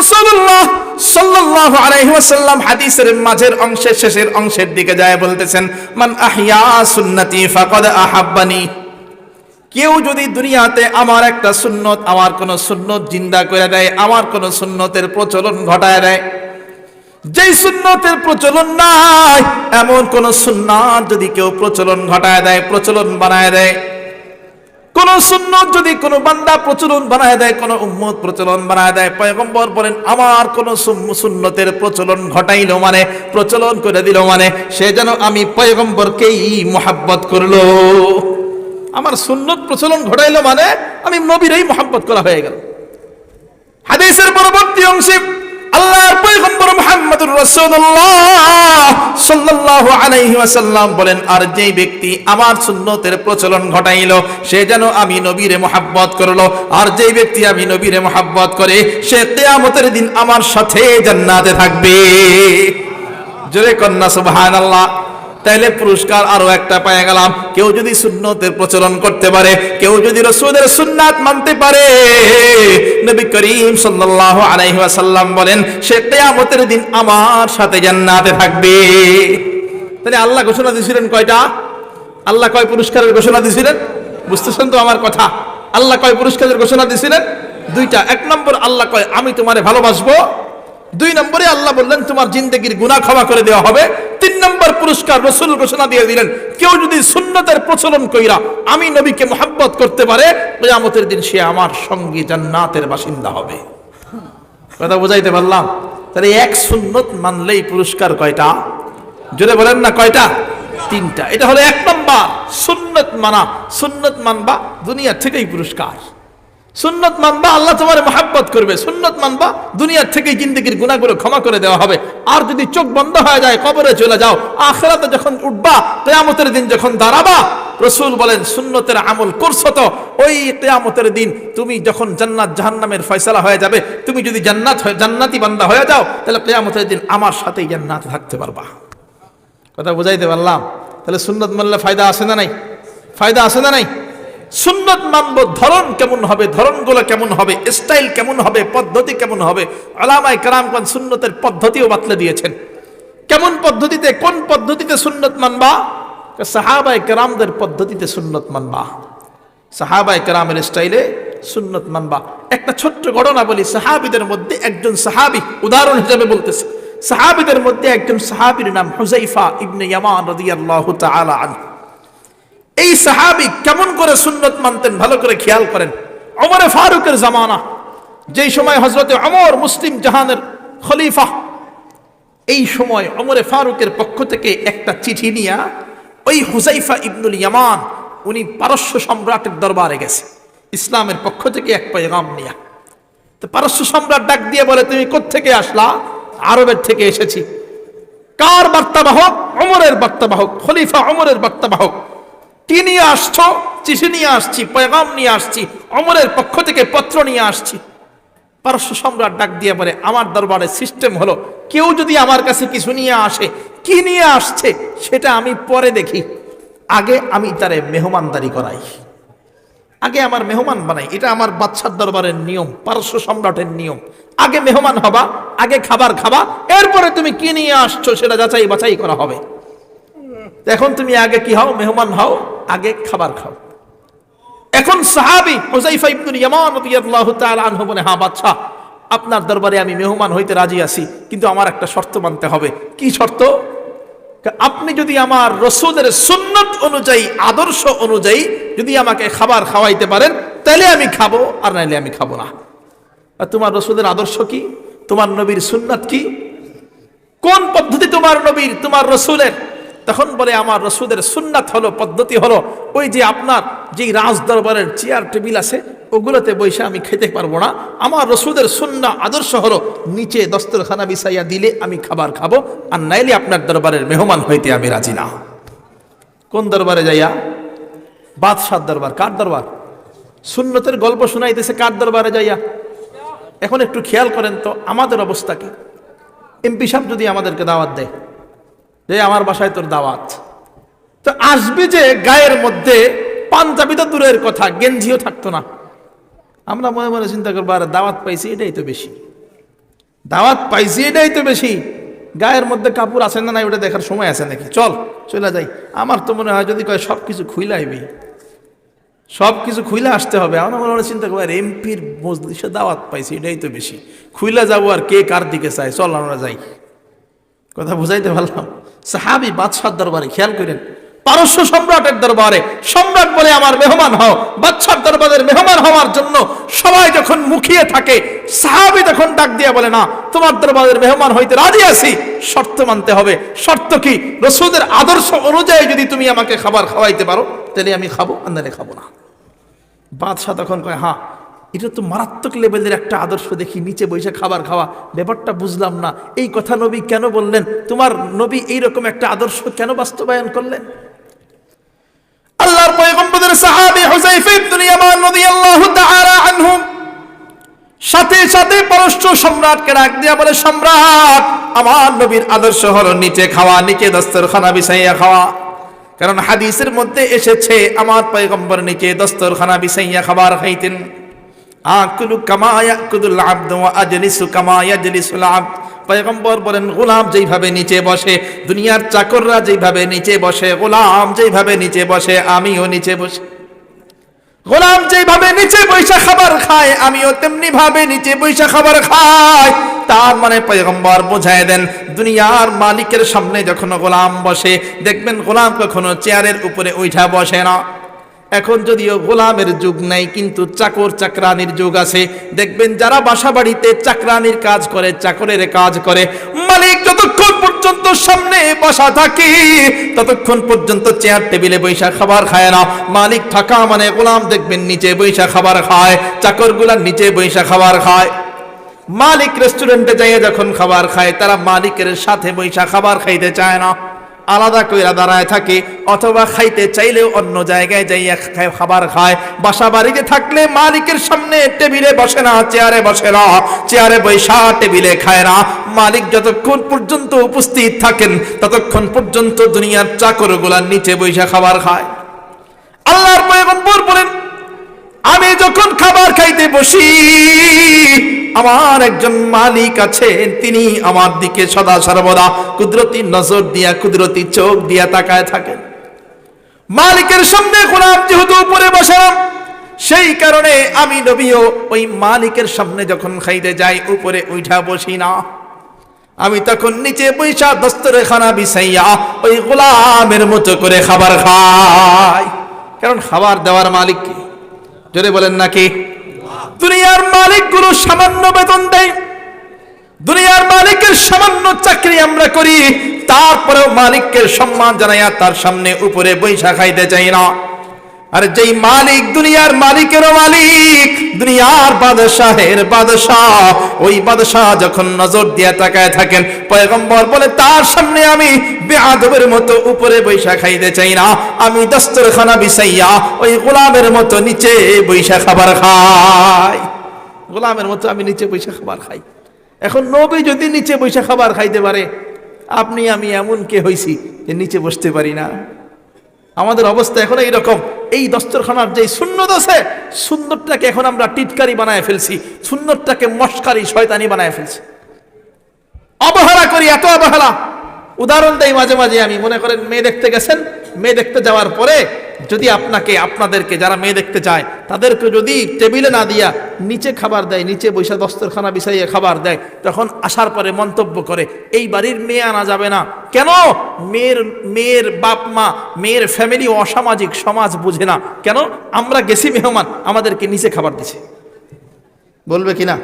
রাসূলুল্লাহ সাল্লাল্লাহু আলাইহি ওয়াসাল্লাম হাদিসের মাঝের অংশের শেষের অংশের দিকে যায় বলতেছেন, মান আহইয়া সুন্নতি ফাকাদ আহাব্বানি। কেউ যদি দুনিয়াতে আমার একটা সুন্নত, আমার কোন সুন্নত জিন্দা করে দেয়, আমার কোন সুন্নতের প্রচলন ঘটায় দেয়, যেই সুন্নতের প্রচলন নাই, এমন কোন সুন্নাত যদি কেউ প্রচলন ঘটায় দেয়, প্রচলন বানায় দেয় কোন সুন্নত যদি কোনো বান্দা প্রচলন বানায় দেয়, কোন উম্মত প্রচলন বানায় দেয়, পয়গম্বর বলেন, আমার কোন সুন্নতের প্রচলন ঘটাইলো মানে প্রচলন করে দিল মানে সে যেন আমি পয়গম্বরকেই মোহাব্বত করল। আমার সুন্নত প্রচলন ঘটাইলো মানে আমি নবীরই মোহাব্বত করা হয়ে গেল। হাদিসের পরবর্তী অংশে আল্লাহর পয়গম্বর মুহাম্মদুর রাসূলুল্লাহ সাল্লাল্লাহু আলাইহি ওয়াসাল্লাম বলেন, আর যেই ব্যক্তি আমার সুন্নতের প্রচলন ঘটাইলো, সে যেন আমি নবীরে মোহাব্বত করল। আর যেই ব্যক্তি আমি নবীরে মোহাব্বত করে, সে কিয়ামতের দিন আমার সাথে জান্নাতে থাকবে। জোরে কন্যা, সুবহানাল্লাহ। তাইলে পুরস্কার আরও একটা পায়ে গেলাম। কেউ যদি সুন্নতের প্রচলন করতে পারে, কেউ যদি রসুলের সুন্নাত মানতে পারে, নবী করিম সাল্লাল্লাহু আলাইহি ওয়াসাল্লাম বলেন, সে কিয়ামতের দিন আমার সাথে জান্নাতে থাকবে। তাহলে আল্লাহ ঘোষণা দিয়েছিলেন কয়টা? আল্লাহ কয় পুরস্কারের ঘোষণা দিয়েছিলেন? বুঝতেছেন তো আমার কথা? আল্লাহ কয় পুরস্কারের ঘোষণা দিয়েছিলেন? দুইটা। এক নম্বর, আল্লাহ কয়, আমি তোমারে ভালোবাসবো দুই নম্বরে আল্লাহ বললেন, তোমার জিন্দগির গুনাহ ক্ষমা করে দেওয়া হবে। তিন নম্বর পুরস্কার রসুল ঘোষণা দিয়ে দিলেন, কেউ যদি সুন্নতের প্রচলন কইরা আমি নবীকে মোহাব্বত করতে পারে, কিয়ামতের দিন সে আমার সঙ্গে জান্নাতের বাসিন্দা হবে। কথা বুঝাইতে পারলাম? তাহলে এক সুন্নত মানলেই পুরস্কার কয়টা? জোরে বলেন না, কয়টা? তিনটা। এটা হলো এক নম্বর, সুন্নত মানা। সুন্নত মানবা দুনিয়ার থেকেই পুরস্কার। সুন্নত মানবা আল্লাহ তোমার মহাব্বত করবে। সুন্নত মানবা দুনিয়ার থেকেই জিন্দগির গুণাগুলো ক্ষমা করে দেওয়া হবে। আর যদি চোখ বন্ধ হয়ে যায়, কবরে চলে যাও, আখেরাতে যখন উঠবা, কেয়ামতের দিন যখন দাঁড়াবা, রসুল বলেন, সুন্নতের আমল করছ তো, ওই কেয়ামতের দিন তুমি যখন জান্নাত, জাহান্নামের ফয়সালা হয়ে যাবে, তুমি যদি জান্নাত জান্নাতি বান্দা হয়ে যাও, তাহলে কেয়ামতের দিন আমার সাথেই জান্নাত থাকতে পারবা। কথা বুঝাইতে পারলাম? তাহলে সুন্নত মানলে ফায়দা আছে না নাই? ফায়দা আছে না নাই? সুন্নত মানব ধরন কেমন হবে, ধরনগুলো কেমন হবে স্টাইল কেমন হবে, পদ্ধতি কেমন হবে আলামাই কারামগঞ্জ সুন্নতের পদ্ধতিও বাতলে দিয়েছেন। কেমন পদ্ধতিতে, কোন পদ্ধতিতে সুন্নত মানবা? সাহাবাই কেরামদের পদ্ধতিতে সুন্নত মানবা। সাহাবাই কেরামের স্টাইলে সুন্নত মানবা। একটা ছোট্ট ঘটনা বলি, সাহাবিদের মধ্যে একজন সাহাবি, উদাহরণ হিসেবে বলতেছে। সাহাবিদের মধ্যে একজন সাহাবির নাম হুজাইফা ইবনে ইয়ামান রাদিয়াল্লাহু তাআলা আনহু। এই সাহাবি কেমন করে সুন্নত মানতেন, ভালো করে খেয়াল করেন। অমরে ফারুকের জামানা, যেই সময় হজরতে অমর মুসলিম জাহানের খলিফা, এই সময় অমরে ফারুকের পক্ষ থেকে একটা চিঠি নিয়া ওই হুজাইফা ইবনুল ইয়ামান, উনি পারস্য সম্রাটের দরবারে গেছে, ইসলামের পক্ষ থেকে এক পয়গাম নিয়া। তো পারস্য সম্রাট ডাক দিয়ে বলে, তুমি কোত্থেকে আসলা? আরবের থেকে এসেছি। কার বার্তাবাহক? অমরের বার্তাবাহক। খলিফা অমরের বার্তাবাহক। কি নিয়ে আসছো, চিঠি নিয়ে আসছি পয়গাম নিয়ে আসছি, অমরের পক্ষ থেকে পত্র নিয়ে আসছি। পারস্য সম্রাট ডাক দিয়ে বলে, আমার দরবারে সিস্টেম হলো। কেউ যদি আমার কাছে কিছু নিয়ে আসে, কি নিয়ে আসছে, সেটা আমি পরে দেখি। আগে আমি তারে মেহমানদারি করাই। আগে আমার মেহমান বানাই। এটা আমার বাচ্চার দরবারের নিয়ম, পারস্য সম্রাটের নিয়ম। আগে মেহমান হবা, আগে খাবার খাবা, এরপরে তুমি কি নিয়ে আসছো, সেটা যাচাই বাছাই করা হবে। এখন তুমি আগে কি হও? মেহমান হও, আগে খাবার খাও। এখন সাহাবি হুজাইফা ইবনুল ইয়ামান রাদিয়াল্লাহু তাআলা আনহু বলে হ্যাঁ বাদশা আপনার দরবারে আমি মেহমান হইতে রাজি আছি, কিন্তু আমার একটা শর্ত মানতে হবে। কি শর্ত? আপনি যদি আমার রসুলের সুন্নত অনুযায়ী, আদর্শ অনুযায়ী যদি আমাকে খাবার খাওয়াইতে পারেন, তাহলে আমি খাব, আর নাইলে আমি খাব না। আর তোমার রসুলের আদর্শ কি? তোমার নবীর সুন্নত কি? কোন পদ্ধতি তোমার নবীর, তোমার রসুলের? তখন বলে, আমার রসুদের সুন্নাত হলো, পদ্ধতি হলো, ওই যে আপনার যেই রাজ দরবারের চেয়ার টেবিল আছে, ওগুলোতে বসে আমি খেতে পারব না। আমার রসুদের সুন্না আদর্শ হলো, নিচে দস্তরখানা বিছাইয়া দিলে আমি খাবার খাব, আর নাইলে আপনার দরবারের মেহমান হইতে আমি রাজি না। কোন দরবারে যাইয়া? বাদশাহ দরবার। কার দরবার? সুন্নতের গল্প শোনাইতেছে, কার দরবারে যাইয়া? এখন একটু খেয়াল করেন তো, আমাদের অবস্থা কি? এমপি সাহেব যদি আমাদেরকে দাওয়াত দেয়। যে আমার বাসায় তোর দাওয়াত। তো আসবে যে গায়ের মধ্যে পাঞ্জাবি তো দূরের কথা, গেঞ্জিও থাকতো না। আমরা মনে মনে চিন্তা করব, আর দাওয়াত পাইছি এটাই তো বেশি। দাওয়াত পাইছি এটাই তো বেশি। গায়ের মধ্যে কাপড় আছে না নাই ওটা দেখার সময় আছে নাকি? চল, চলে যাই। আমার তো মনে হয় যদি কয় সব কিছু খুইলাইবি সব কিছু খুইলে আসতে হবে। আমার মনে মনে চিন্তা করব, আর এমপির মজলিসে দাওয়াত পাইছি এটাই তো বেশি। খুইলা যাব আর কে কার দিকে চাই চল আমরা যাই। কথা বুঝাইতে পারলাম? সাহাবি বাদশার দরবারে, খেয়াল করেন, পারস্য সম্রাটের দরবারে, সম্রাট বলে আমার মেহমান হও, বাদশার দরবারের মেহমান হওয়ার জন্য সবাই যখন মুখিয়ে থাকে, সাহাবি তখন ডাক দিয়ে বলে, না, তোমার দরবারের মেহমান হইতে রাজি আছি, শর্ত মানতে হবে। শর্ত কি? রসুদের আদর্শ অনুযায়ী যদি তুমি আমাকে খাবার খাওয়াইতে পারো, তাহলে আমি খাব আন্দালে খাব না। বাদশাহ তখন কয় হ্যাঁ এটা তো মারাত্মক লেভেলের একটা আদর্শ দেখি, নিচে বসে খাবার খাওয়া। ব্যাপারটা বুঝলাম না। এই কথা নবী কেন বললেন? তোমার নবী এইরকম একটা আদর্শ কেন বাস্তবায়ন করলেন? আল্লাহর পয়গম্বরের সাহাবী হুযায়ফা ইবনে ইয়ামান রাদিয়াল্লাহু তাআলা আনহু সাথে সাথে পরশ্চ সম্রাটকে ডাক দিয়া বলে, সম্রাট, আমার নবীর আদর্শ হলো নিচে খাওয়া, নিচে দস্তরখানা বিছাইয়া খাওয়া। কারণ হাদিসের মধ্যে এসেছে, আমার পয়গম্বর নিচে দস্তরখানা বিছাইয়া খাবার খাইতেন। আকুলু কামা ইয়াকুলুল আবদু ওয়া আজলিসু কামা ইয়াজলিসুল আবদ পয়গম্বর বলেন, গোলাম যেইভাবে নিচে বসে, দুনিয়ার চাকররা যেইভাবে নিচে বসে, গোলাম যেইভাবে নিচে বসে, আমিও নিচে বসে। গোলাম যেভাবে নিচে বৈশা খাবার খায়, আমিও তেমনি ভাবে নিচে বৈশা খাবার খাই। তার মানে পয়গম্বর বোঝায় দেন, দুনিয়ার মালিকের সামনে যখন গোলাম বসে, দেখবেন গোলাম কখনো চেয়ারের উপরে উঠা বসে না। এখন যদিও গোলামের যুগ নাই, কিন্তু চাকর চাকরানির যুগ আছে। দেখবেন যারা বাসা বাড়িতে চাকরানির কাজ করে, চাকরের কাজ করে, মালিক যতক্ষণ পর্যন্ত সামনে বসা থাকে, ততক্ষণ পর্যন্ত চেয়ার টেবিলে বৈশা খাবার খায় না। মালিক থাকা মানে গোলাম দেখবেন নিচে বৈশা খাবার খায় চাকরগুলার নিচে বৈশা খাবার খায়। মালিক রেস্টুরেন্টে যাইয়ে যখন খাবার খায়, তারা মালিকের সাথে বৈশা খাবার খাইতে চায় না। আলাদা কইরা দাঁড়ায় থাকে, অথবা খাইতে চাইলেও অন্য জায়গায় যাইয়া খাবার খায়। বাসা বাড়িতে থাকলে মালিকের সামনে টেবিলে বসে না, চেয়ারে বসে না, চেয়ারে বৈশা টেবিলে খায় না। মালিক যতক্ষণ পর্যন্ত উপস্থিত থাকেন, ততক্ষণ পর্যন্ত দুনিয়ার চাকরগুলার নিচে বৈশা খাবার খায়। আল্লাহর পয়গম্বর বলেন যখন খাবার খাইতে বসি, আমার একজন মালিক আছেন, তিনি আমার দিকে সদা সর্বদা কুদরতি নজর দিয়া, কুদরতি চোখ দিয়া তাকায় থাকেন। মালিকের সামনে গোলাম যেহেতু উপরে বসালাম, সেই কারণে আমি নবীও ওই মালিকের সামনে যখন খাইতে যাই, উপরে উঠা বসি না। আমি তখন নিচে পয়সা দস্তরে খানা বিছাইয়া ওই গোলামের মতো করে খাবার খাই। কারণ খাবার দেওয়ার মালিক কে? জোরে বলেন নাকি? দুনিয়ার মালিক মালিকগুলো সামান্য বেতন দেয়। দুনিয়ার মালিকের সামান্য চাকরি আমরা করি, তারপরেও মালিককে সম্মান জানাইয়া তার সামনে উপরে বৈশাখাইতে চাই না। আর যেই মালিক দুনিয়ার মালিকেরও মালিক, দুনিয়ার বাদশাহের বাদশাহ, ওই বাদশাহ যখন নজর দিয়া তাকায় থাকেন, পয়গম্বর বলে, তার সামনে আমি বেআদবের মতো উপরে বৈশা খাইতে চাই না, আমি দস্তরখানা বিছাইয়া ওই গোলামের মতো নিচে বৈশা খাবার খাই। গোলামের মতো আমি নিচে বৈশা খাবার খাই। এখন নবী যদি নিচে বৈশা খাবার খাইতে পারে, আপনি, আমি এমন কে হইছি যে নিচে বসতে পারি না? আমাদের অবস্থা এখন এইরকম। এই দস্তরখানার যে সুন্নত আছে সুন্দরটাকে এখন আমরা টিটকারি বানায় ফেলছি সুন্দরটাকে মস্কারি শয়তানি বানায় ফেলছি। অবহেলা করি, এত অবহেলা। উদাহরণ দেই মাঝে মাঝে আমি মনে করেন মেয়ে দেখতে গেছেন, মেয়ে দেখতে যাওয়ার পরে যদি আপনাকে, আপনাদেরকে যারা মেয়ে দেখতে যায় তাদেরকে যদি টেবিলে না দিয়া নিচে খাবার দেয়, নিচে বৈশা দস্তরখানা বিছাইয়ে খাবার দেয়, তখন আসার পরে মন্তব্য করে, এই বাড়ির মেয়ে আনা যাবে না। কেন? মেয়ের মেয়ের বাপ মা, মেয়ের ফ্যামিলি অসামাজিক, সমাজ বুঝে না। কেন? আমরা গেছি মেহমান, আমাদেরকে নিচে খাবার দিছে। বলবে কিনা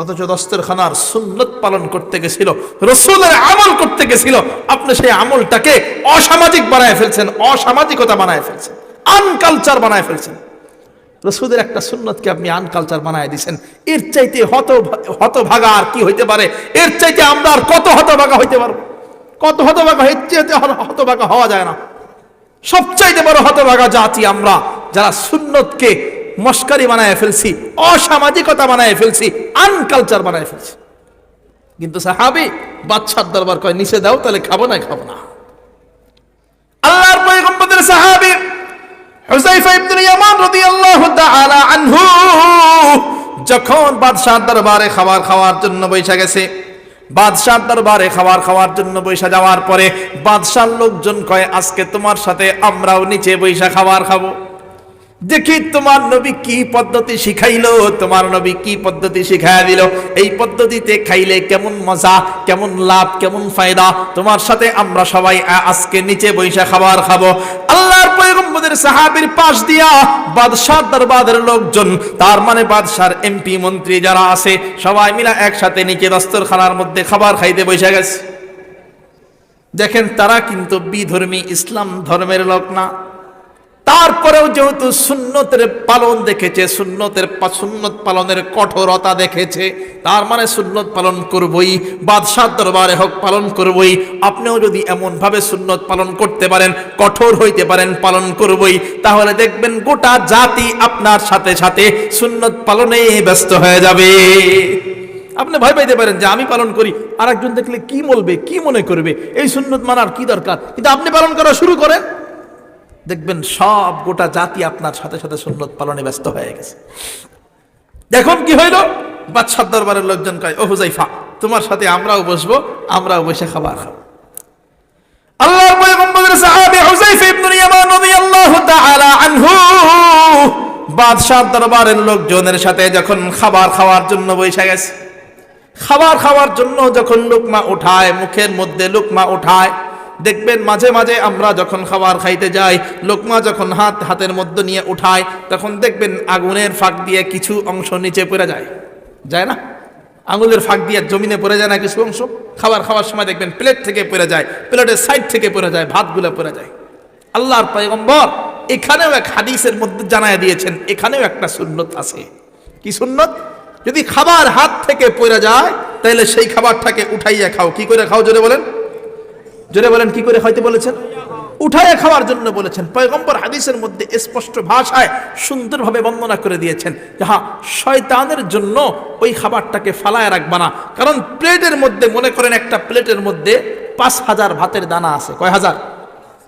অথচ দস্তরখানার সুন্নত পালন করতে গেছিল, রসুলের আমল করতে গেছিল, আপনি সেই আমলটাকে অসামাজিক বানায় ফেলছেন, অসামাজিকতা বানায় ফেলছেন আনকালচার বানায় ফেলছেন। রসুদের একটা সুন্নতকে আপনি আনকালচার বানায় দিছেন। এর চাইতে হত হতভাগা আর কি হইতে পারে? এর চাইতে আমরা আর কত হতভাগা হইতে পারব? কত হতভাগা এর চাইতে হতভাগা হওয়া যায় না। সবচাইতে বড় হতভাগা জাতি আমরা, যারা সুন্নতকে মস্কারি বানায় ফেলছি, অসামাজিকতা বানায় ফেলছি আনকালচার বানায় ফেলছি। কিন্তু সাহাবি বাচ্চার দরবার কয়, নিচে দাও, তাহলে খাব না খাব না। আল্লাহর পয়গম্বরের সাহাবি হুযায়ফা ইবনে ইয়ামান রাদিয়াল্লাহু তাআলা আনহু যখন বাদশাহ দরবারে খাবার খাওয়ার জন্য বৈশা গেছে বাদশাহ দরবারে খাবার খাওয়ার জন্য বৈশা যাওয়ার পরে বাদশার লোকজন কয়, আজকে তোমার সাথে আমরাও নিচে বৈশা খাবার খাব। দেখি তোমার নবী কি পদ্ধতি শিখাইলো, তোমার নবী কি পদ্ধতি শিখাইয়া দিল। এই পদ্ধতিতে খাইলে কেমন মজা, কেমন লাভ, কেমন ফায়দা? তোমার সাথে আমরা সবাই আজকে নিচে বৈশা খাবার খাব। আল্লাহর পয়গম্বরের সাহাবীর পাশ দিয়া বাদশাহ দরবারের লোকজন, তার মানে বাদশার এমপি, মন্ত্রী যারা আছে, সবাই মিলা একসাথে নিচে দস্তরখানার মধ্যে খাবার খাইতে বৈশা গেছে। দেখেন তারা কিন্তু বিধর্মী, ইসলাম ধর্মের লোক না। তারপরেও যেহেতু সুন্নতের পালন দেখেছে, সুন্নতের সুন্নত পালনের কঠোরতা দেখেছে, তার মানে সুন্নত পালন করবই বাদশাহ দরবারে হোক পালন করবই, আপনিও যদি এমন ভাবে সুন্নত পালন করতে পারেন, কঠোর হইতে পারেন, পালন করবই, তাহলে দেখবেন গোটা জাতি আপনার সাথে সাথে সুন্নত পালনে ব্যস্ত হয়ে যাবে। আপনি ভয় পাইতে পারেন যে আমি পালন করি আর একজন দেখলে কি বলবে, কি মনে করবে, এই সুন্নত মানার কি দরকার? কিন্তু আপনি পালন করা শুরু করেন দেখবেন সব গোটা জাতি আপনার সাথে সাথে সুন্নত পালনে ব্যস্ত হয়ে গেছে। দেখুন কি হইল? বাদশাহ দরবারের লোকজন কয়, ও হুজাইফা তোমার সাথে আমরাও বসবো, আমরাও বসে খাবার খাব। আল্লাহর পয়গম্বরের সাহাবী হুজাইফা ইবনে ইয়ামান রাদিয়াল্লাহু তাআলা বাদশাহ দরবারের লোকজনের সাথে যখন খাবার খাওয়ার জন্য বসে গেছে, খাবার খাওয়ার জন্য যখন লোকমা উঠায়, মুখের মধ্যে লুকমা উঠায় দেখবেন মাঝে মাঝে আমরা যখন খাবার খাইতে যাই, লোকমা যখন হাত হাতের মধ্যে নিয়ে উঠায়, তখন দেখবেন আগুনের ফাঁক দিয়ে কিছু অংশ নিচে পড়ে যায়। যায় না? আঙুলের ফাঁক দিয়ে জমিনে পড়ে যায় না কিছু অংশ? খাবার খাওয়ার সময় দেখবেন প্লেট থেকে পড়ে যায়, প্লেটের সাইড থেকে পড়ে যায়, ভাতগুলো পড়ে যায়। আল্লাহর পয়গম্বর এখানেও এক হাদিসের মধ্যে জানায় দিয়েছেন, এখানেও একটা সুন্নত আছে। কি সুন্নত? যদি খাবার হাত থেকে পড়ে যায়, তাহলে সেই খাবারটাকে উঠাইয়া খাও। কি করে খাও, জোরে বলেন? জোরে বলেন, কি করে খাইতে বলেছেন? উঠাইয়া খাওয়ার জন্য বলেছেন। পয়গম্বর হাদিসের মধ্যে স্পষ্ট ভাষায় সুন্দরভাবে বর্ণনা করে দিয়েছেন, যাহা শয়তানের জন্য ওই খাবারটাকে ফালায় রাখবা না। কারণ প্লেটের মধ্যে, মনে করেন একটা প্লেটের মধ্যে পাঁচ হাজার ভাতের দানা আছে। কয় হাজার?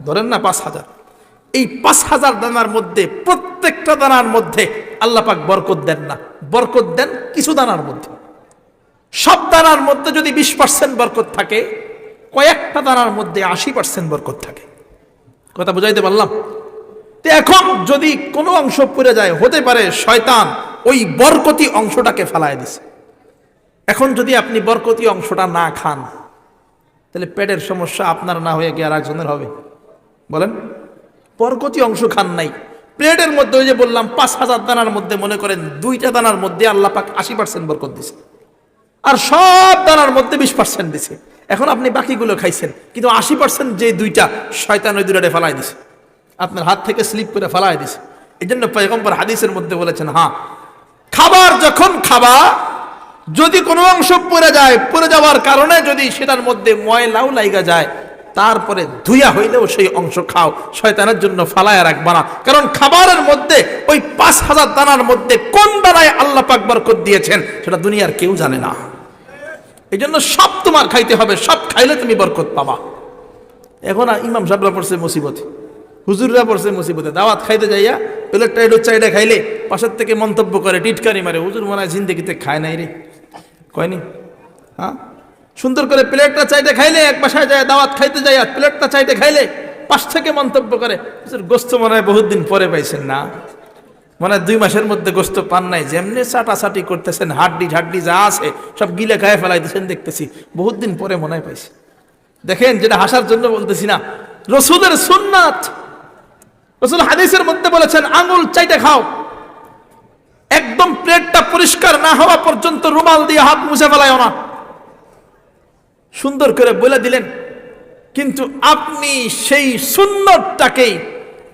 ধরেন না, পাঁচ হাজার। এই পাঁচ হাজার দানার মধ্যে, প্রত্যেকটা দানার মধ্যে আল্লাহ পাক বরকত দেন না। বরকত দেন কিছু দানার মধ্যে। সব দানার মধ্যে যদি বিশ পার্সেন্ট বরকত থাকে কয়েকটা দানার মধ্যে আশি পার্সেন্ট বরকত থাকে। কথা বুঝাইতে পারলাম? তো এখন যদি কোনো অংশ পড়ে যায়, হতে পারে শয়তান ওই বরকতি অংশটাকে ফেলায় দিছে। এখন যদি আপনি বরকতি অংশটা না খান, তাহলে পেটের সমস্যা আপনার না হয়ে গিয়ে আর একজনের হবে। বলেন? বরকতি অংশ খান নাই। প্লেটের মধ্যে ওই যে বললাম, পাঁচ হাজার দানার মধ্যে মনে করেন দুইটা দানার মধ্যে আল্লাহ পাক আশি পার্সেন্ট বরকত দিছে। আর সব দানার মধ্যে বিশ পার্সেন্ট দিছে। এখন আপনি বাকিগুলো খাইছেন, কিন্তু আশি পার্সেন্ট যে দুইটা শয়তান ওই ফেলাই দিছে। আপনার হাত থেকে স্লিপ করে ফেলাই দিছে। এই জন্য পয়গম্বর হাদিসের মধ্যে বলেছেন হ্যাঁ খাবার যখন খাবা, যদি কোনো অংশ পড়ে যায়, পড়ে যাওয়ার কারণে যদি সেটার মধ্যে ময়লাও লাইগা যায়, তারপরে ধুইয়া হইলেও সেই অংশ খাও, শয়তানের জন্য ফালায় রাখবা না। কারণ খাবারের মধ্যে ওই পাঁচ হাজার দানার মধ্যে কোন দানায় আল্লাহ পাক বরকত দিয়েছেন, সেটা দুনিয়ার কেউ জানে না। এই জন্য সব তোমার খাইতে হবে, সব খাইলে তুমি বরকত পাবা। এখন ইমাম সাহেবরা পড়ছে মুসিবতে। হুজুররা পড়ছে মুসিবতে। দাওয়াত খাইতে যাইয়া প্লেটটা এডো চাইটা খাইলে পাশের থেকে মন্তব্য করে, টিটকারি মারে, হুজুর মনে হয় জিন্দগিতে খায় নাই রে। কয়নি? হ্যাঁ? সুন্দর করে প্লেটটা চাইতে খাইলে এক বাসায় যায়, দাওয়াত খাইতে যায় আর প্লেটটা চাইতে খাইলে পাশ থেকে মন্তব্য করে গোস্ত মনে হয় বহুত দিন পরে পাইছেন না। মানে দুই মাসের মধ্যে গোস্ত পান নাই, যেমনি চাটাচাটি করতেছেন, হাড্ডি ঝাড্ডি যা আছে, সব গিলে খায় ফেলাইতেছেন দেখতেছি। বহুত দিন পরে মনে পাইছে। দেখেন, যেটা হাসার জন্য বলতেছি না, রসুলের সুন্নাত। রসুল হাদিসের মধ্যে বলেছেন, আঙুল চাইতে খাও। একদম প্লেটটা পরিষ্কার না হওয়া পর্যন্ত রুমাল দিয়ে হাত মুছে ফেলায় না। সুন্দর করে বলে দিলেন, কিন্তু আপনি সেই সুন্নতটাকেই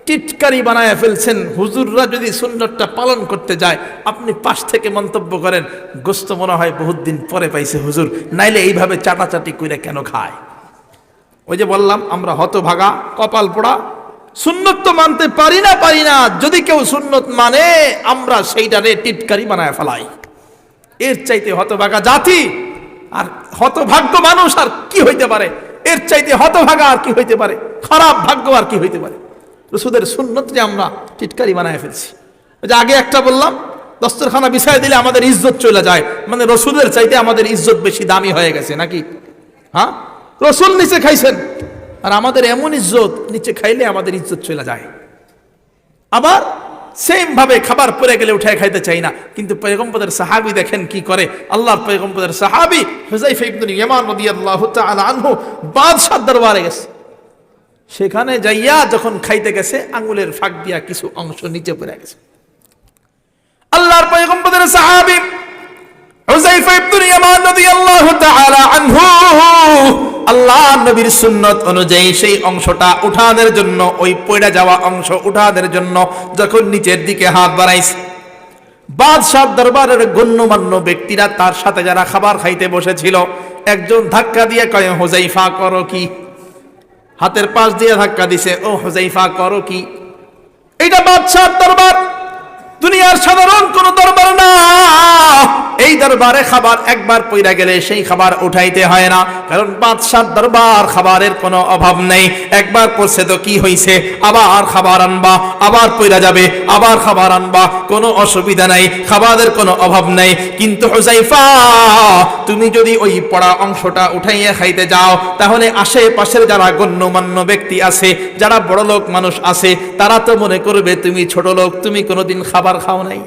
টিটকারি বানায় ফেলছেন। হুজুররা যদি সুন্নতটা পালন করতে যায়, আপনি পাশ থেকে মন্তব্য করেন, গোস্ত মনে হয় বহুত দিন পরে পাইছে হুজুর, নাইলে এইভাবে চাটাচাটি করে কেন খায়? ওই যে বললাম, আমরা হতভাগা, কপাল পোড়া, সুন্নত তো মানতে পারি না পারি না। যদি কেউ সুন্নত মানে আমরা সেইটারে টিটকারি বানায় ফেলাই। এর চাইতে হতভাগা জাতি, আর হতভাগ্য মানুষ আর কি হইতে পারে? এর চাইতে হতভাগা আর কি হইতে পারে? খারাপ ভাগ্য আর কি হইতে পারে? রসুদের সুন্নত যে আমরা টিটকারি বানায় ফেলছি। যে আগে একটা বললাম, দস্তরখানা বিছায় দিলে আমাদের ইজ্জত চলে যায়। মানে রসুলের চাইতে আমাদের ইজ্জত বেশি দামি হয়ে গেছে নাকি? হ্যাঁ? রসুল নিচে খাইছেন। আর আমাদের এমন ইজ্জত, নিচে খাইলে আমাদের ইজ্জত চলে যায়। আবার সেম ভাবে খাবার পরে গেলে উঠে খাইতে চাই না। কিন্তু পয়গম্বদের সাহাবি দেখেন কি করে? আল্লাহ পয়গম্বদের সাহাবি হুজাইফা ইবনে ইয়ামান রাদিয়াল্লাহু তাআলা আনহু বাদশার দরবারে গেছে। সেখানে যাইয়া যখন খাইতে গেছে আঙ্গুলের ফাঁক দিয়া কিছু অংশ নিচে পড়ে গেছে। আল্লাহর পয়গম্বরের সাহাবী হুযায়ফা ইবনে ইয়ামান রাদিয়াল্লাহু তাআলা আনহু, আল্লাহ নবীর সুন্নত অনুযায়ী সেই অংশটা উঠানের জন্য, ওই পড়ে যাওয়া অংশ উঠানের জন্য যখন নিচের দিকে হাত বাড়াইছে। বাদশাহ দরবারের গণ্যমান্য ব্যক্তিরা তার সাথে যারা খাবার খাইতে বসেছিল, একজন ধাক্কা দিয়ে কয় হোজাইফা করো কি? হাতের পাশ দিয়ে ধাক্কা দিছে, ও হোজাইফা করো কি? এটা বাদশাহ দরবার। দুনিয়ার সাধারণ কোন দরবার না। এই দরবারে খাবার একবার পইরা গেলে সেই খাবার উঠাইতে হয় না। কারণ বাদশাহ দরবার খাবারের কোনো অভাব নেই। একবার পড়ছে তো কি হইছে? আবার খাবার আনবা, আবার পইরা যাবে, আবার খাবার আনবা, কোনো অসুবিধা নাই, খাবারের কোনো অভাব নেই। কিন্তু হুজাইফা তুমি যদি ওই পড়া অংশটা উঠাইয়া খাইতে যাও, তাহলে আশেপাশের যারা গণ্যমান্য ব্যক্তি আছে, যারা বড় লোক মানুষ আছে, তারা তো মনে করবে তুমি ছোট লোক তুমি কোনোদিন খাবার খাও নাই।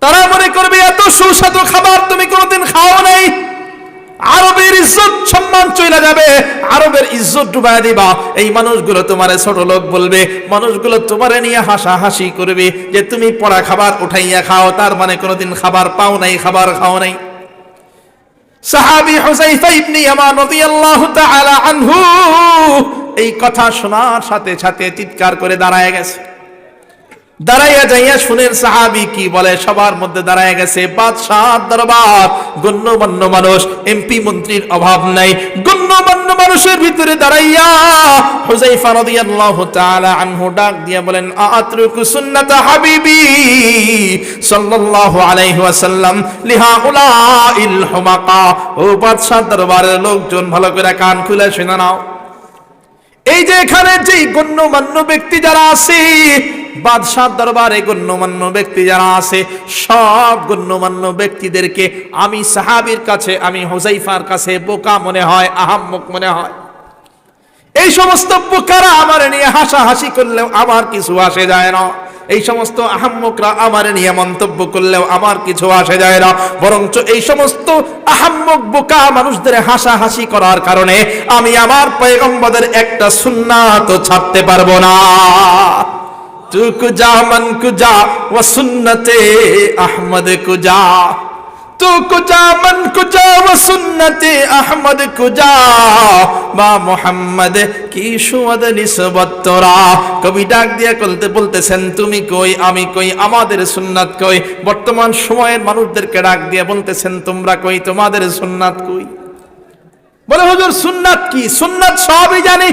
তারা মনে করবে, এত সুস্বাদু খাবার তুমি কোনোদিন খাও নাই। আরবের ইজ্জত সম্মান চলে যাবে। আরবের ইজ্জত ডুবাই দিবা। এই মানুষগুলো তোমারে ছোট লোক বলবে। মানুষগুলো তোমারে নিয়ে হাসাহাসি করবে যে তুমি পড়া খাবার উঠাইয়া খাও। তার মানে কোনোদিন খাবার পাও নাই, খাবার খাও নাই। সাহাবী হুযায়ফা ইবনে ইয়ামান রাদিয়াল্লাহু তাআলা আনহু এই কথা শোনার সাথে সাথে চিৎকার করে দাঁড়ায় গেছে। দাঁড়াইয়া যাইয়া শুনেন সাহাবি কি বলে, সবার মধ্যে দাঁড়ায় গেছে বাদশাহ দরবার, গণ্যমান্য মানুষ, এমপি মন্ত্রীর অভাব নাই। গণ্যমান্য মানুষের ভিতরে দাঁড়াইয়া হুজাইফা রাদিয়াল্লাহু তাআলা আনহু ডাক দিয়া বলেন আতরুকু সুন্নাত হাবিবি সাল্লাল্লাহু আলাইহি ওয়াসাল্লাম লিহাউলাইল হুমাকা। ও বাদশাহ দরবারের লোকজন ভালো করে কান খুলে শুনে নাও। এই যে এখানে যে গণ্যমান্য ব্যক্তি যারা আছে বাদশাহ দরবারে গণ্যমান্য ব্যক্তি যারা আছে, সব গণ্যমান্য ব্যক্তিদেরকে আমি সাহাবির কাছে, আমি হোজাইফার কাছে বোকা মনে হয়, আহাম্মক মনে হয়। এই সমস্ত বোকারা আমার নিয়ে হাসাহাসি করলেও আমার কিছু আসে যায় না। এই সমস্ত আহাম্মকরা আমার নিয়ে মন্তব্য করলেও আমার কিছু আসে যায় না। বরঞ্চ এই সমস্ত আহাম্মক বোকা মানুষদের হাসাহাসি করার কারণে আমি আমার পয়গম্বদের একটা সুন্নাত ছাড়তে পারব না। তু কুজা, মন কুজা ও সুন্নতে আহমদ কুজা। তু কুজা, মন কুজা ও সুন্নতে আহমদ কুজা। বা মোহাম্মদ, কি সুমদ কবি ডাক দিয়ে বলতে বলতেছেন, তুমি কই, আমি কই, আমাদের সুন্নাত কই? বর্তমান সময়ের মানুষদেরকে ডাক দিয়ে বলতেছেন, তোমরা কই, তোমাদের সুন্নাত কই? বলে, হুজুর, সুন্নাত কি? সুন্নাত সবই জানি